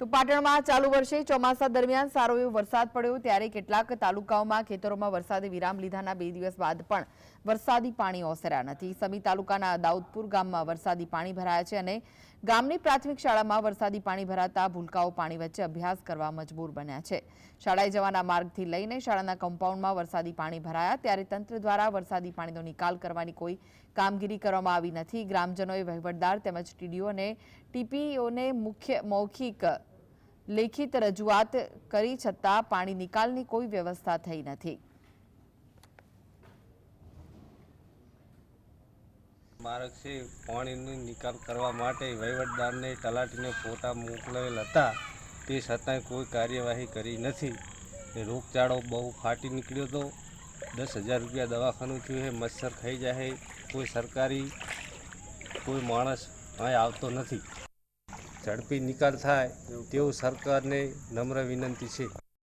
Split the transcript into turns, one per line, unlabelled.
તો પાટણમાં ચાલુ વર્ષે ચોમાસા દરમિયાન સારો એવો વરસાદ પડ્યો ત્યારે કેટલાક તાલુકાઓમાં ખેતરોમાં વરસાદે વિરામ લીધાના બે દિવસ બાદ પણ વરસાદી પાણી ઓસર્યા નથી. સમી તાલુકાના દાઉદપુર ગામમાં વરસાદી પાણી ભરાયા છે અને ગામની પ્રાથમિક શાળામાં વરસાદી પાણી ભરાતા ભૂલકાઓ પાણી વચ્ચે અભ્યાસ કરવા મજબૂર બન્યા છે. શાળાએ જવાના માર્ગથી લઈને શાળાના કમ્પાઉન્ડમાં વરસાદી પાણી ભરાયા ત્યારે તંત્ર દ્વારા વરસાદી પાણીનો નિકાલ કરવાની કોઈ કામગીરી કરવામાં આવી નથી. ગ્રામજનોએ વહીવટદાર તેમજ ટીડીઓને ટીપીઓને મુખ્ય મૌખિક લેખિત રજૂઆત કરી છતાં પાણી નિકાલની કોઈ વ્યવસ્થા થઈ નથી.
માર્ગ છે, પાણીનો નિકાલ કરવા માટે વહીવટદારને તલાટીને ફોટા મોકલેલ હતા. તે છતાંય કોઈ કાર્યવાહી કરી નથી. રોગચાળો બહુ ફાટી નીકળ્યો હતો દસ હજાર રૂપિયા દવાખાનું થયું છે મચ્છર ખાઈ જાય કોઈ સરકારી, કોઈ માણસ અહીં આવતો નથી. ઝડપી નિકાલ થાય તેવું સરકારને નમ્ર વિનંતી છે.